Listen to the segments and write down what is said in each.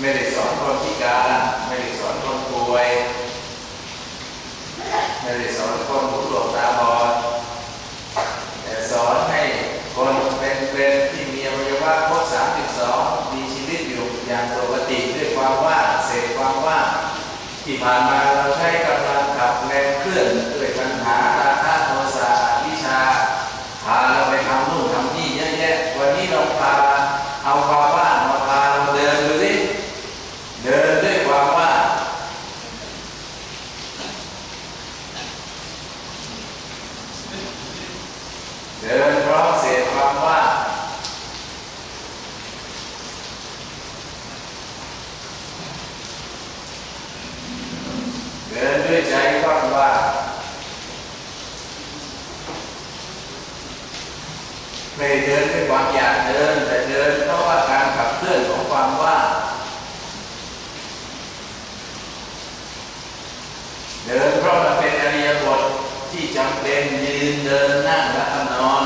ไม่ได้สอนคนพิการ ไม่ได้สอนคนป่วย ไม่ได้สอนคนหูหนวกตาบอดแต่สอนให้คนเป็นเป็นที่มีอวัยวะครบสามสิบสองมีชีวิตอยู่อย่างปกติด้วยความว่างเสพความว่างที่ผ่านมาเราใช้กำลังขับแรงเคลื่อนด้วยปัญหาราคะโทสะอวิชชา พาเราไปทำนู่นทำนี่เยอะแยะ วันนี้เราพาเอาความว่างมาพาเราเดินดูสิเดินด้วยความว่าง เดินเพราะเสพความว่างเดินด้วยใจว่างว่าง ไม่เดินด้วยความอยากเดิน แต่เดินเพราะว่าการขับเคลื่อนของความว่า เดินเพราะมันเป็นอริยบทที่จำเป็นยืนเดินนั่งและนอน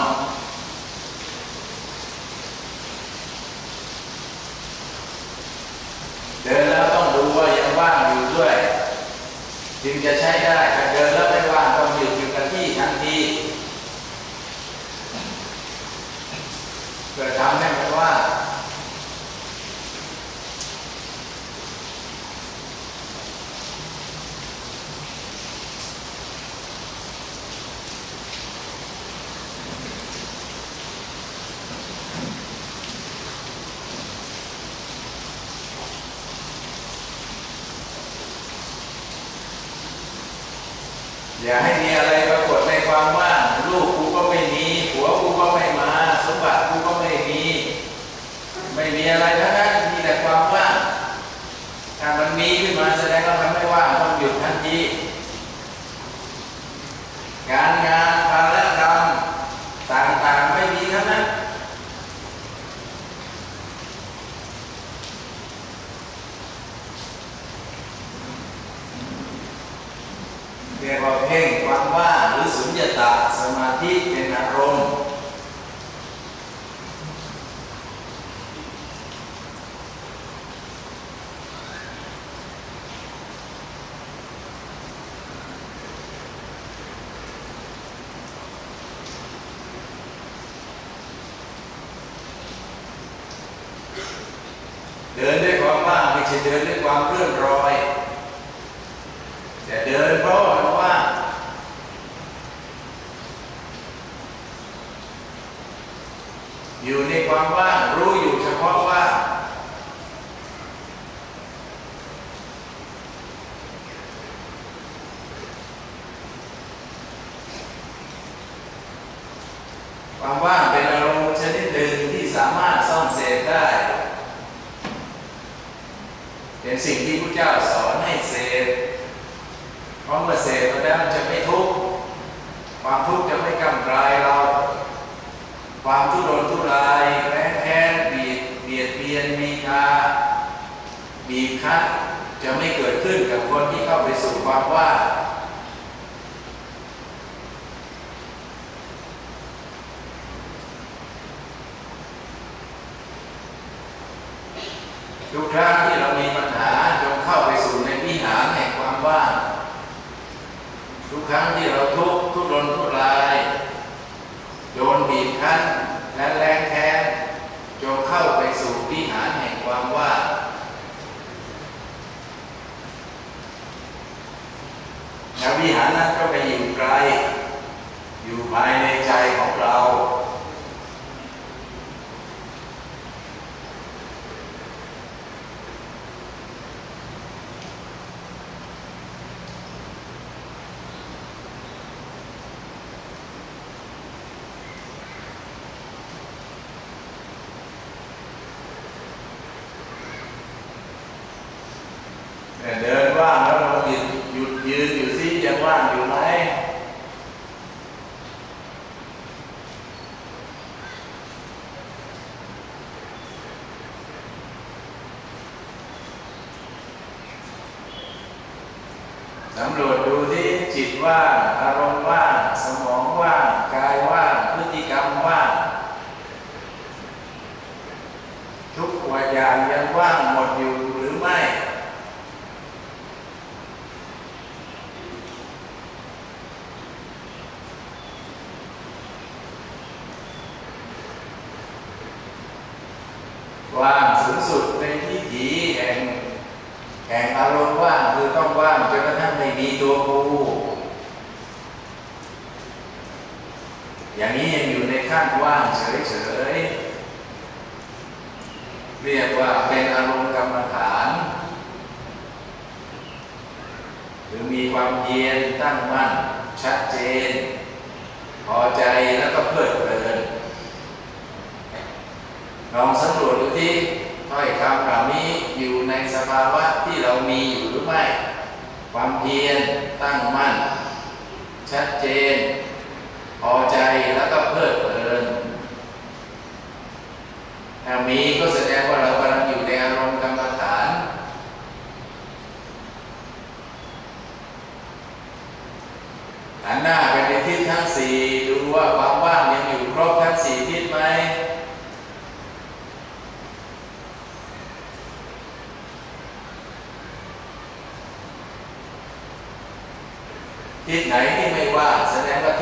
เดินแล้วต้องดูว่ายังว่างอยู่ด้วย จึงจะใช้ได้ถ้าเดินแล้วไม่ว่างต้องหยุดอยู่กับที่ทันที เพื่อทำให้มันว่า อย่าให้มีอะไรปรากฏในความว่างลูกกูก็ไม่มีผัวกูก็ไม่มา สมบัติกูก็ไม่มี ไม่มีอะไรทั้งนั้นมีแต่ความว่างถ้ามันมีขึ้นมาแสดงว่ามันไม่ว่างต้องหยุดทันทีการงานภารกรรมต่างๆไม่มีทั้งนั้นเรียกว่าเพ่งความว่างหรือสุญญตาสมาธิเป็นอารมณ์ เดินด้วยความว่างไม่ใช่เดินด้วยความเคลื่อนรอย แต่เดินเพราะว่าอยู่ในความว่างรู้อยู่เฉพาะว่างความว่างเป็นอารมณ์ชนิดหนึ่งที่สามารถซ่อมเสพได้ เป็นสิ่งที่พระ เจ้าสอนให้เสพเพราะเมื่อเสพแล้วจะไม่ทุกข์ ความทุกข์จะไม่กำกลายเรา ความทุรนทุรายแร้แค้นบีบเบียดเบียนมีทาบีบคั้นจะไม่เกิดขึ้นกับคนที่เข้าไปสู่ความว่าทุกครั้งที่เรามีปัญหาจงเข้าไปสู่ในวิหารแห่งความว่าง ทุกค รั้งที่เราทุกข์ทุรนทุราย โดนบีบคั้นและแรงแค้นจงเข้าไปสู่วิหารแห่งความว่า แล้ววิหารนั้นก็ไปอยู่ไกล อยู่ภายในใจของเรา แต่เดินว่างแล้วเราหยุดหยุดยืนอยู่ซิยังว่างอยู่ไหมสำรวจดูที่จิตว่างอารมณ์ว่างสมองว่างกายว่างพฤติกรรมว่าง ทุกอย่างยังว่างหมดอยู่หรือ ว่างสูงสุดในที่ถีแห่งแห่งอารมณ์ว่างคือต้องว่างจนกระทั่งไม่มีตัวกูอย่างนี้ยังอยู่ในขั้นว่างเฉยๆ เรียกว่าเป็นอารมณ์กรรมฐาน หรือมีความเพียรตั้งมั่น ชัดเจน พอใจแล้วก็เพลิดเพลินลองสำรวจดูที่ถ้อยคำเหล่านี้อยู่ในสภาวะที่เรามีอยู่หรือไม่ ความเพียรตั้งมั่น ชัดเจน พอใจแล้วก็เพลิดเพลิน ถ้ามีก็แสดงว่าเรากำลังอยู่ในอารมณ์กรรมฐาน หันหน้าไปในทิศทั้งสี่ดูว่าความว่างยังอยู่ครบทั้งสี่ทิศไหมทิศไหนที่ไม่ว่างแสดงว่า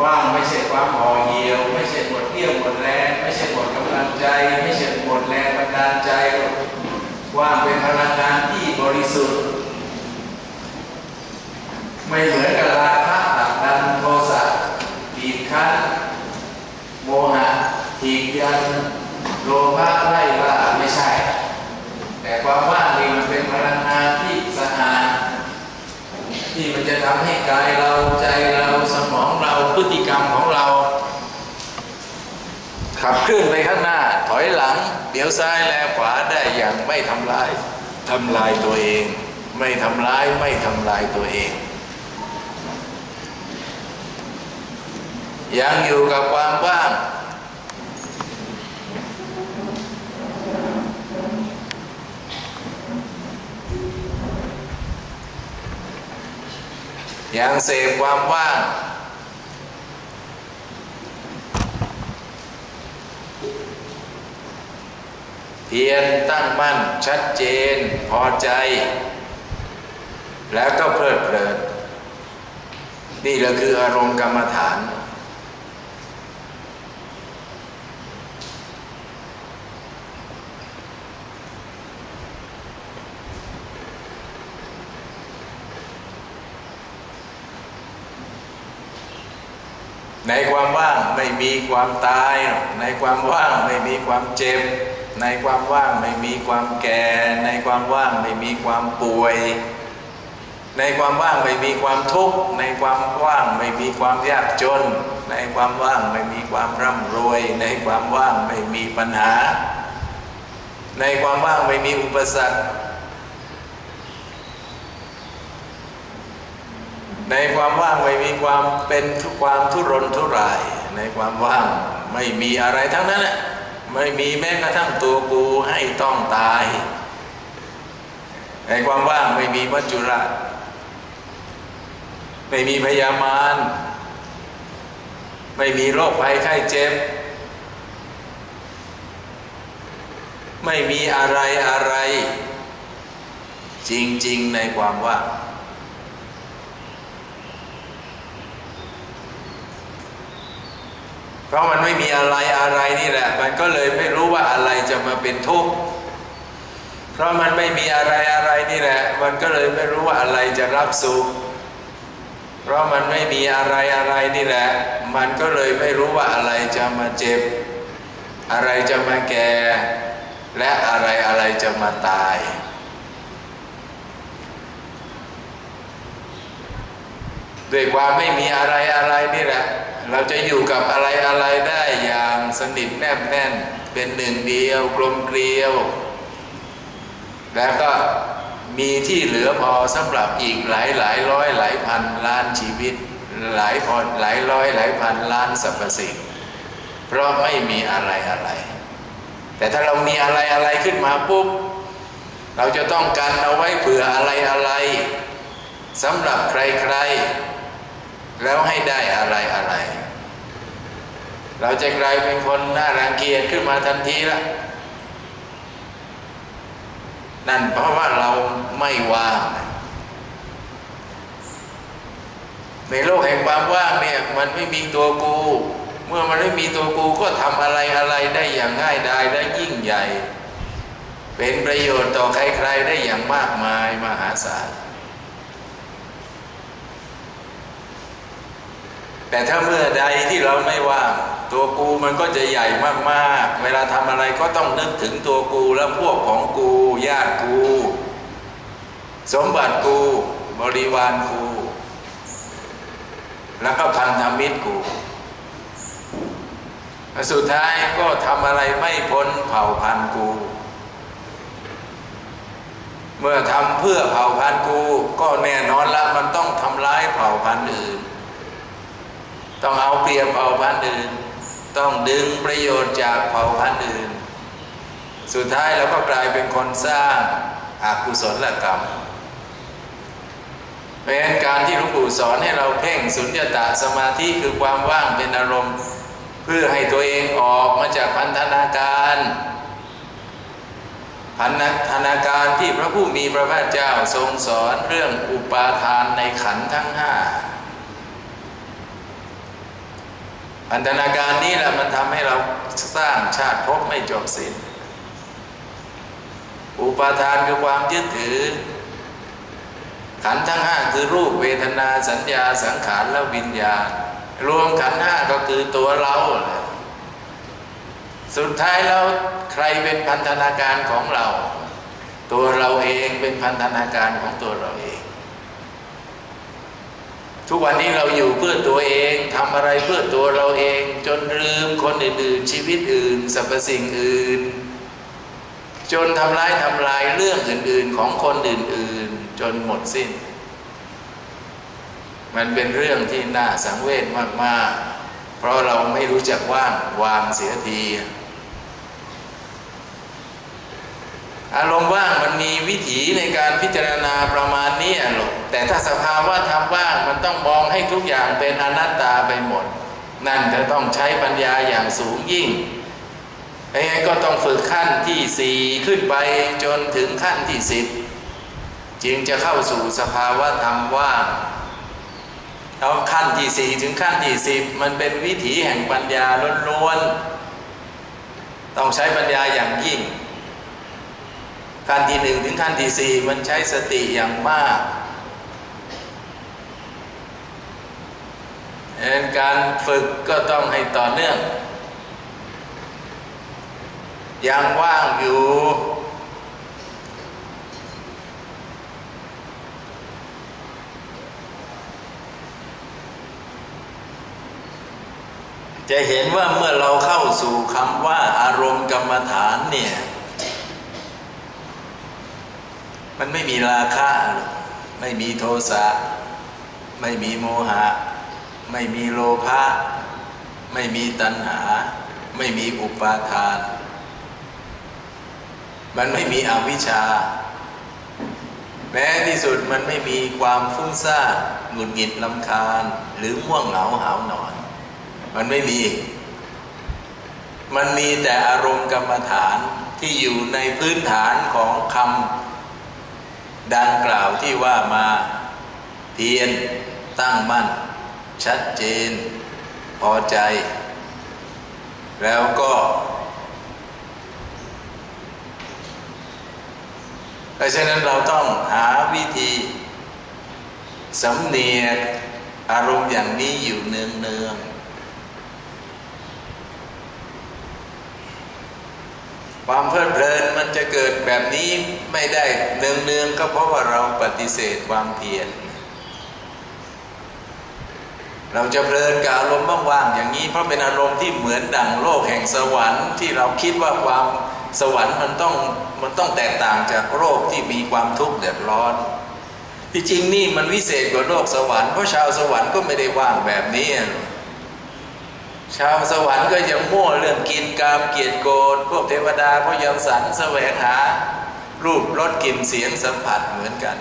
ว่างไม่ใช่ความห่อเหี่ยว ไม่ใช่หมดเรี่ยวหมดแรงไม่ใช่หมดกำลังใจ ไม่ใช่หมดแรงบันดาลใจกว่างเป็นพลังงานที่บริสุทธิ์ ไม่เหมือนกับราคะตักดันโทสะบีบคั้นโมหะถีบยันโลภะไล่ล่าไม่ใช่ แต่ความว่างนี่มันเป็นพลังงานที่สะอาด ที่มัน จะทำให้กายเราใจเราสมองเราพฤติกรรมของเรา ขับเคลื่อนไปข้างหน้า ถอยหลัง เดี๋ยวซ้ายแลขวาได้อย่างไม่ทำลายทำลายตัวเอง ไม่ทำร้ายไม่ทำลายตัวเอง ยังอยู่กับความว่าง ยังเสพความว่าง เพียรตั้งมั่นชัดเจนพอใจ แล้วก็เพลิดเพลิน นี่แหละคืออารมณ์กรรมฐาน ในความว่างไม่มีความตาย ในความว่างไม่มีความเจ็บ ในความว่างไม่มีความแก่ ในความว่างไม่มีความป่วย ในความว่างไม่มีความทุกข์ ในความว่างไม่มีความยากจน ในความว่างไม่มีความร่ำรวย ในความว่างไม่มีปัญหา ในความว่างไม่มีอุปสรรค ในความว่างไม่มีความเป็นทุกความทุรนทุราย ในความว่างไม่มีอะไรทั้งนั้นแหละไม่มีแม้กระทั่งตัวกูให้ต้องตาย ในความว่างไม่มีมัจจุราชไม่มีพยามารไม่มีโรคภัยไข้เจ็บ ไม่มีอะไรอะไร จริง ๆ ในความว่าง เพราะมันไม่มีอะไรอะไรนี่แหละ มันก็เลยไม่รู้ว่าอะไรจะมาเป็นทุกข์เพราะมันไม่มีอะไรอะไรนี่แหละ มันก็เลยไม่รู้ว่าอะไรจะรับสุขเพราะมันไม่มีอะไรอะไรนี่แหละ มันก็เลยไม่รู้ว่าอะไรจะมาเจ็บ อะไรจะมาแก่ และอะไรอะไรจะมาตาย ด้วยความไม่มีอะไรอะไรนี่แหละ เราจะอยู่กับอะไรอะไรได้อย่างสนิทแนบแน่น เป็นหนึ่งเดียวกลมเกลียว แล้วก็มีที่เหลือพอสำหรับอีกหลายหลายร้อยหลายพันล้านชีวิต หลายพอหลายร้อยหลายพันล้านสรรพสิ่งเพราะไม่มีอะไรอะไร แต่ถ้าเรามีอะไรอะไรขึ้นมาปุ๊บเราจะต้องการเอาไว้เผื่ออะไรอะไรสำหรับใครๆ แล้วให้ได้อะไรอะไร เราจะกลายเป็นคนน่ารังเกียจขึ้นมาทันทีละนั่นเพราะว่าเราไม่ว่าง ในโลกแห่งความว่างเนี่ยมันไม่มีตัวกู เมื่อมันไม่มีตัวกูก็ทำอะไรอะไรได้อย่างง่ายดายได้ยิ่งใหญ่ เป็นประโยชน์ต่อใครๆได้อย่างมากมายมหาศาล แต่ถ้าเมื่อใดที่เราไม่ว่างตัวกูมันก็จะใหญ่มากๆ เวลาทำอะไรก็ต้องนึกถึงตัวกูและพวกของกูญาติกู สมบัติกูบริวารกู แล้วก็พันธมิตรกูสุดท้ายก็ทำอะไรไม่พ้นเผ่าพันธุ์กู เมื่อทำเพื่อเผ่าพันธุ์กู ก็แน่นอนละมันต้องทำร้ายเผ่าพันธุ์อื่น ต้องเอาเปรียบเผ่าพันธุ์อื่น ต้องดึงประโยชน์จากเผ่าพันธุ์อื่น สุดท้ายเราก็กลายเป็นคนสร้างอากุศลกรรมเพราะฉะนั้นการที่หลวงปู่สอนให้เราเพ่งสุญญตาสมาธิคือความว่างเป็นอารมณ์ เพื่อให้ตัวเองออกมาจากพันธนาการพันธนาการที่พระผู้มีพระภาคเจ้าทรงสอนเรื่องอุปาทานในขันธ์ทั้งห้า พันธนาการนี้แหละมันทำให้เราสร้างชาติภพไม่จบสิ้น อุปาทานคือความยึดถือ ขันทั้งห้าคือรูปเวทนาสัญญาสังขารและวิญญาณ รวมขันห้าก็คือตัวเรา สุดท้ายแล้วใครเป็นพันธนาการของเรา ตัวเราเองเป็นพันธนาการของตัวเราเอง ทุกวันนี้เราอยู่เพื่อตัวเองทำอะไรเพื่อตัวเราเอง จนลืมคนอื่นๆชีวิตอื่นสรรพสิ่งอื่น จนทำร้ายทำลายเรื่องอื่นๆของคนอื่นๆ จนหมดสิ้น มันเป็นเรื่องที่น่าสังเวชมากๆ เพราะเราไม่รู้จักว่างวางเสียทีอารมณ์ว่างมันมีวิถีในการพิจารณาประมาณนี้หรอก แต่ถ้าสภาวะธรรมว่างมันต้องมองให้ทุกอย่างเป็นอนัตตาไปหมด นั่นจะต้องใช้ปัญญาอย่างสูงยิ่งไอ้ก็ต้องฝึกขั้นที่สี่ขึ้นไปจนถึงขั้นที่สิบจึงจะเข้าสู่สภาวะธรรมว่างแล้วขั้นที่สี่ถึงขั้นที่สิบมันเป็นวิถีแห่งปัญญาล้วนๆต้องใช้ปัญญาอย่างยิ่งขั้นที่หนึ่งถึงขั้นที่สี่มันใช้สติอย่างมากดังนั้น การฝึกก็ต้องให้ต่อเนื่อง ยังว่างอยู่ จะเห็นว่าเมื่อเราเข้าสู่คำว่าอารมณ์กรรมฐานเนี่ย มันไม่มีราคะ ไม่มีโทสะ ไม่มีโมหะ ไม่มีโลภะไม่มีตัณหา ไม่มีอุปาทาน มันไม่มีอวิชชา แม้ที่สุดมันไม่มีความฟุ้งซ่านหงุดหงิดลำคาญ หรือม่วงเหงาหาวนอน มันไม่มี มันมีแต่อารมณ์กรรมฐานที่อยู่ในพื้นฐานของคำดังกล่าวที่ว่ามาเพียรตั้งมั่น ชัดเจน พอใจ แล้วก็ เพราะฉะนั้นเราต้องหาวิธีสำเนียกอารมณ์อย่างนี้อยู่เนืองเนืองความเพลิดเพลินมันจะเกิดแบบนี้ไม่ได้เนืองเนืองก็เพราะว่าเราปฏิเสธความเพียร เราจะเพลินกับอารมณ์ว่างๆอย่างนี้ เพราะเป็นอารมณ์ที่เหมือนดั่งโลกแห่งสวรรค์ที่เราคิดว่าความสวรรค์มันต้องมันต้องแตกต่างจากโลกที่มีความทุกข์เดือดร้อนที่จริงนี่มันวิเศษกว่าโลกสวรรค์เพราะชาวสวรรค์ก็ไม่ได้ว่างแบบนี้ชาวสวรรค์ก็ยังมั่วเรื่องกินกามเกียรติโกรธพวกเทวดาก็ยังสรรแสวงหา รูปรสกลิ่นเสียงสัมผัสเหมือนกัน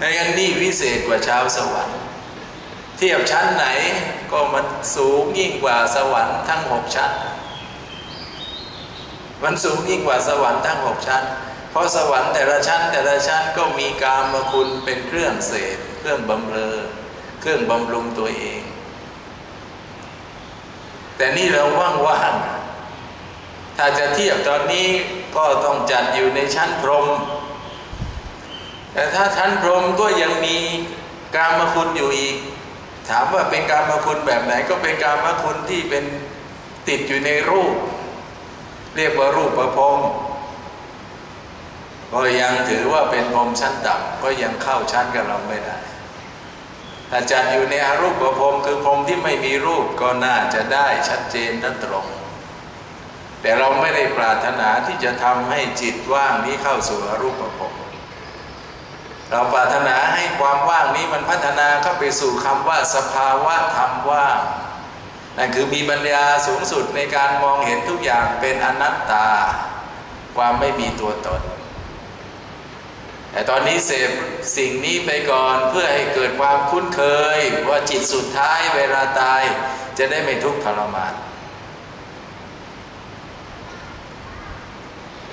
ในอันนี้วิเศษกว่าชาวสวรรค์ เทียบชั้นไหนก็มันสูงยิ่งกว่าสวรรค์ทั้งหกชั้น มันสูงยิ่งกว่าสวรรค์ทั้งหกชั้น เพราะสวรรค์แต่ละชั้นแต่ละชั้นก็มีกามคุณเป็นเครื่องเสพเครื่องบำเรอ เครื่องบำรุงตัวเอง แต่นี่เราว่างๆ ถ้าจะเทียบตอนนี้ก็ต้องจัดอยู่ในชั้นพรหมแต่ถ้าชั้นพรหมก็ยังมีกามคุณอยู่อีก ถามว่าเป็นการมาคุณแบบไหนก็เป็นการมาคุณที่เป็นติดอยู่ในรูป เรียกว่ารูปประพรมก็ยังถือว่าเป็นพรมชั้นต่ำก็ยังเข้าชั้นกับเราไม่ได้ถ้าจัดอยู่ในอรูปประพรมคือพรมที่ไม่มีรูปก็น่าจะได้ชัดเจนและตรง แต่เราไม่ได้ปรารถนาที่จะทำให้จิตว่างนี้เข้าสู่อรูปประพรม เราปรารถนาให้ความว่างนี้มันพัฒนาเข้าไปสู่คำว่าสภาวะธรรมว่างนั่นคือมีปัญญาสูงสุดในการมองเห็นทุกอย่างเป็นอนัตตา ความไม่มีตัวตน แต่ตอนนี้เสพสิ่งนี้ไปก่อนเพื่อให้เกิดความคุ้นเคย ว่าจิตสุดท้ายเวลาตายจะได้ไม่ทุกข์ทรมาน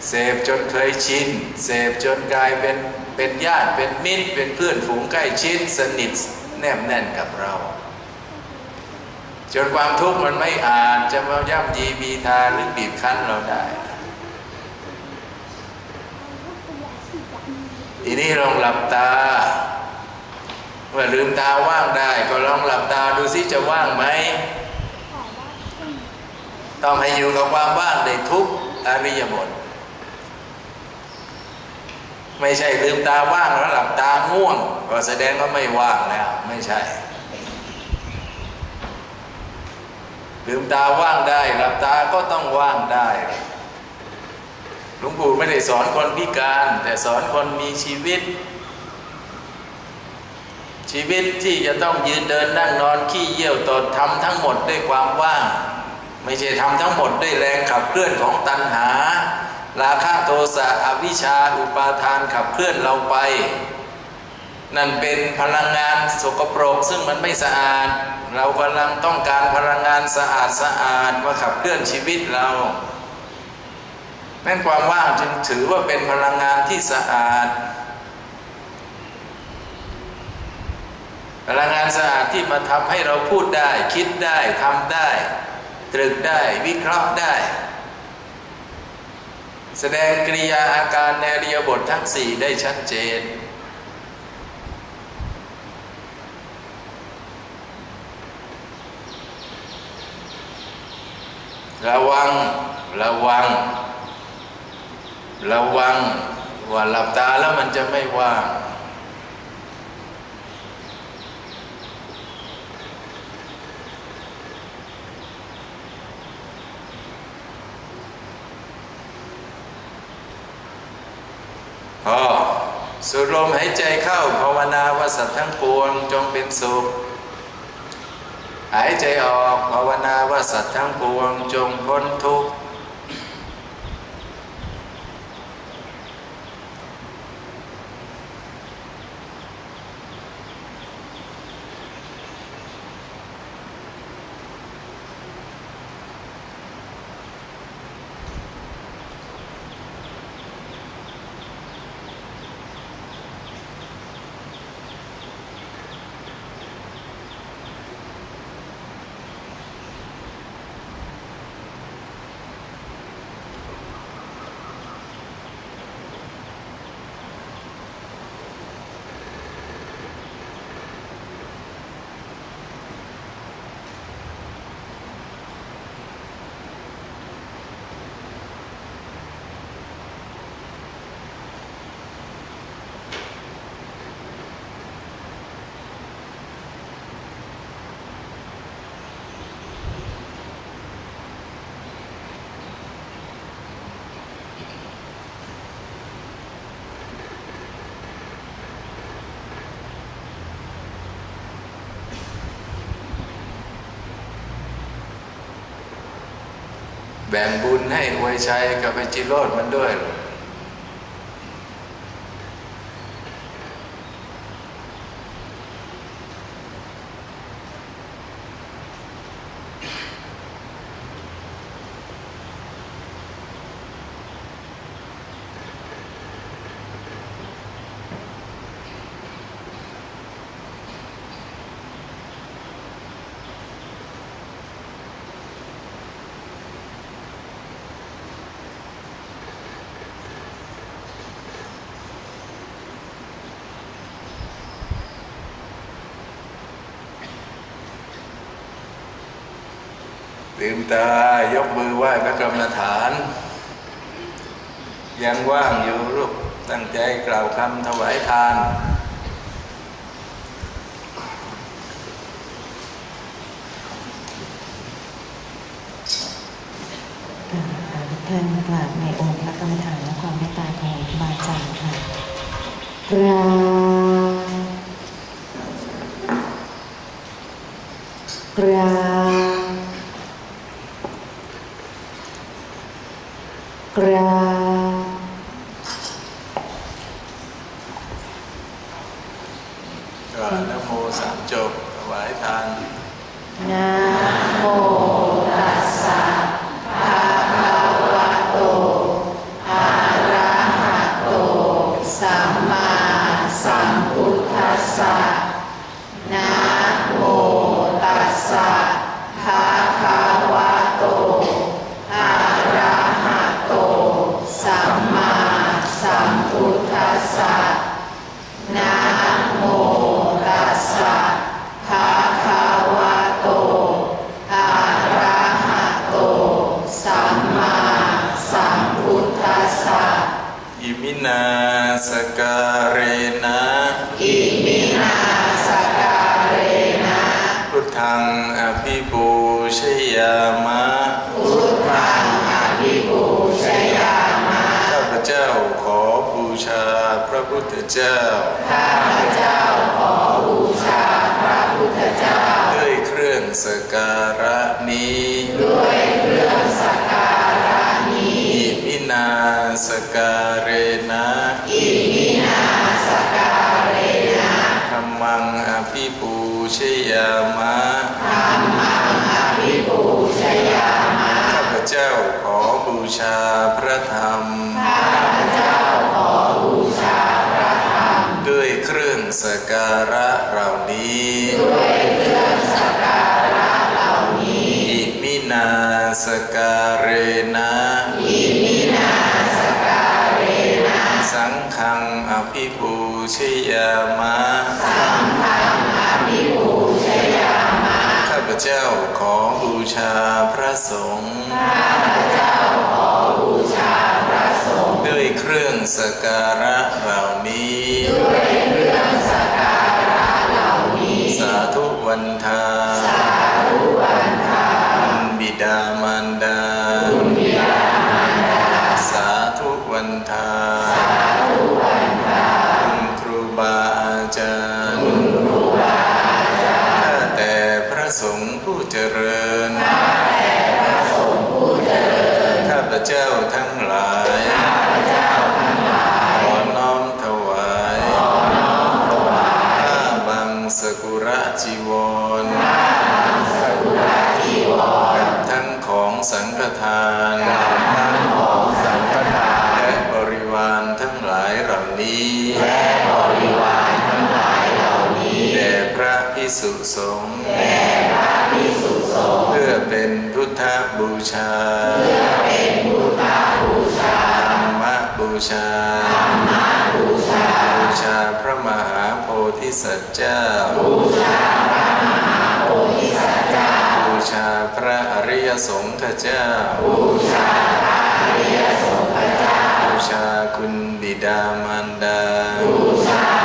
เสพจนเคยชิน เสพจนกลายเป็นเป็นญาติเป็นมิตร เป็นเพื่อนฝูงใกล้ชิดสนิทแนบแน่นกับเรา จนความทุกข์มันไม่อาจจะมาย่ำยีบีทาหรือบีบคั้นเราได้ ทีนี้ลองหลับตาเมื่อลืมตาว่างได้ก็ลองหลับตาดูซิจะว่างไหม ต้องให้อยู่กับความว่างในทุกอริยบท ไม่ใช่ลืมตาว่างแล้วหลับตาง่วง ก็แสดงว่าไม่ว่างแล้วไม่ใช่ ลืมตาว่างได้ หลับตาก็ต้องว่างได้หลวงปู่ไม่ได้สอนคนพิการ แต่สอนคนมีชีวิต ชีวิตที่จะต้องยืนเดินนั่งนอนขี้เยี่ยวตดทำทั้งหมดด้วยความว่าง ไม่ใช่ทำทั้งหมดด้วยแรงขับเคลื่อนของตัณหา ราคะโทสะอวิชชาอุปาทานขับเคลื่อนเราไป นั่นเป็นพลังงานสกปรกซึ่งมันไม่สะอาด เรากำลังต้องการพลังงานสะอาดสะอาดมาขับเคลื่อนชีวิตเรานั่นความว่างจึงถือว่าเป็นพลังงานที่สะอาด พลังงานสะอาดที่มาทำให้เราพูดได้ คิดได้ทำได้ ตรึกได้ วิเคราะห์ได้ แสดงกริยาอาการในเริยบททั้งสี่ได้ชัดเจน ระวัง ระวัง ระวัง ว่าหลับตาแล้วมันจะไม่ว่าง พอสูดลมหายใจเข้าภาวนาว่าสัตว์ทั้งปวงจงเป็นสุข หายใจออกภาวนาว่าสัตว์ทั้งปวงจงพ้นทุกข์ แบ่งบุญให้อวยชัยกับไอจิโรดมันด้วยหรอ ลืมตายกมือไหว้พระกรรมฐาน ยังว่างอยู่ลูกตั้งใจกล่าวคำถวายทานกราบขอทุกท่านกราบในองค์พระกรรมฐานและความเมตตาของครูบาอาจารย์ค่ะกราบกราบกราบ ก็นะโมสามจบ ถวายทานนะโม พระพุทธเจ้า ข้าพเจ้าขอบูชาพระพุทธเจ้า ด้วยเครื่องสกการะนี้ ด้วยเครื่องสักการะนี้อิมินาสการเรนะอิมินาสการเรนะธรรมังอภิปูชยามะธัมมังอภิปูชยามะ ข้าพเจ้าขอบูชาพระธรรม ข้าพเจ้าขอบูชาพระธรรม ด้วยเครื่อง สการะเหล่านี้ด้วยเครื่องสการะเหล่านี้อิมินาสการเรนะอิมินาสการเรนะสังฆังอภิปูชยามะสังฆังอภิปูชยามะข้าพเจ้าขอบูชาพระสงฆ์ข้าพเจ้าขอบูชาพระสงฆ์ด้วยเครื่องสกการะเหล่านี้ด้วย เจ้าทั้งหลายขอน้อมถวายผ้าบังสกุระจีวรกับทั้งของสังฆทานและบริวารทั้งหลายเหล่านี้แด่พระพิสุสงฆ์ เพื่อเป็นพุทธบูชาเพื่อเป็นพุทธบูชาธรรมบูชาธรรมบูชาบูชาพระมหาโพธิสัตว์เจ้าบูชาพระมหาโพธิสัตว์เจ้าบูชาพระอริยสงฆ์เจ้าบูชาพระอริยสงฆ์เจ้าบูชาคุณบิดามารดาบูชา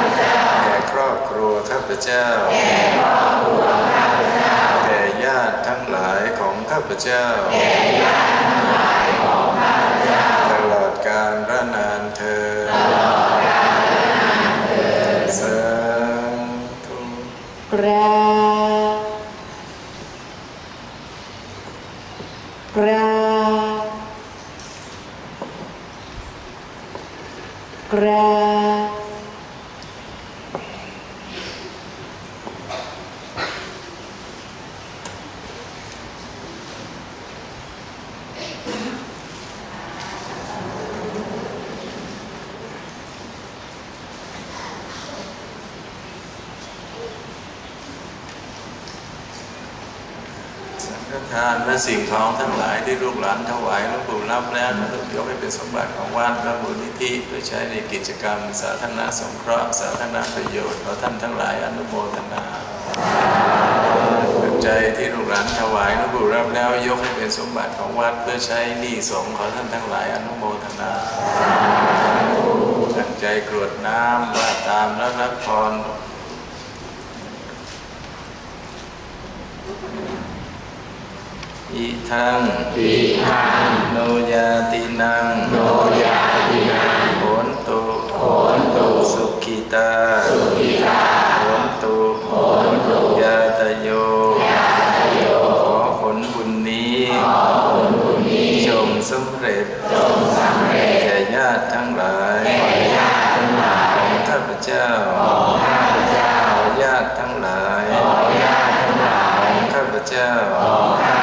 ครอบครัวข้าพเจ้า แก่ญาติทั้งหลายของข้าพเจ้า ตลอดกาลระนานเธอสาธุกราบกราบกราบ ทานและสิ่งของทั้งหลายที่ลูกหลานถวายหลวงปู่รับแล้วนะลูกยกให้เป็นสมบัติของวัดและมูลนิธิเพื่อใช้ในกิจกรรม สาธารณสงเคราะห์สาธารณประโยชน์ขอท่านทั้งหลายอนุโมทนาปัจจัยที่ลูกหลานถวายหลวงปู่รับแล้วยกให้เป็นสมบัติของวัดเพื่อใช้หนี้สงฆ์ขอท่านทั้งหลายอนุโมทนาตั้งใจกรวดน้ำว่าตามแล้วรับพร อิทังอิทังโนยาตินังโนยาตินังโหนตุโหนตุสุขิตาสุขิตาโหนตุโหนตุยาตโยโยขอผลบุญนี้ขอผลบุญนี้จงสำเร็จจงสำเร็จแก่ญาติทั้งหลายแก่ญาติทั้งหลายของข้าพเจ้าของข้าพเจ้าขอญาติทั้งหลายขอญาติทั้งหลาขยองข้าพเจ้าของข้าพเจ้า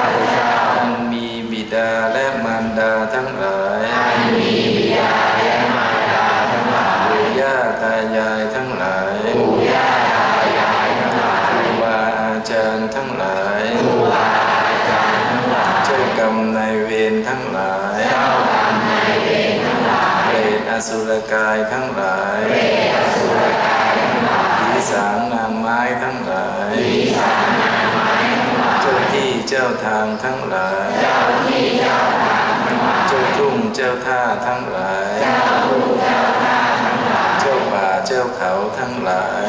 สุรกายทั้งหลายเปรตอสุรกายทั้งหลายผีสางนางไม้ทั้งหลายปีศาจนางไม้ทั้งหลายเจ้าที่เจ้าทางทั้งหลายเจ้าที่เจ้าทางทั้งหลายเจ้าทุ่งเจ้าท่าทั้งหลายเจ้าผู้เจ้าท่าทั้งหลายเจ้าป่าเจ้าเขาทั้งหลาย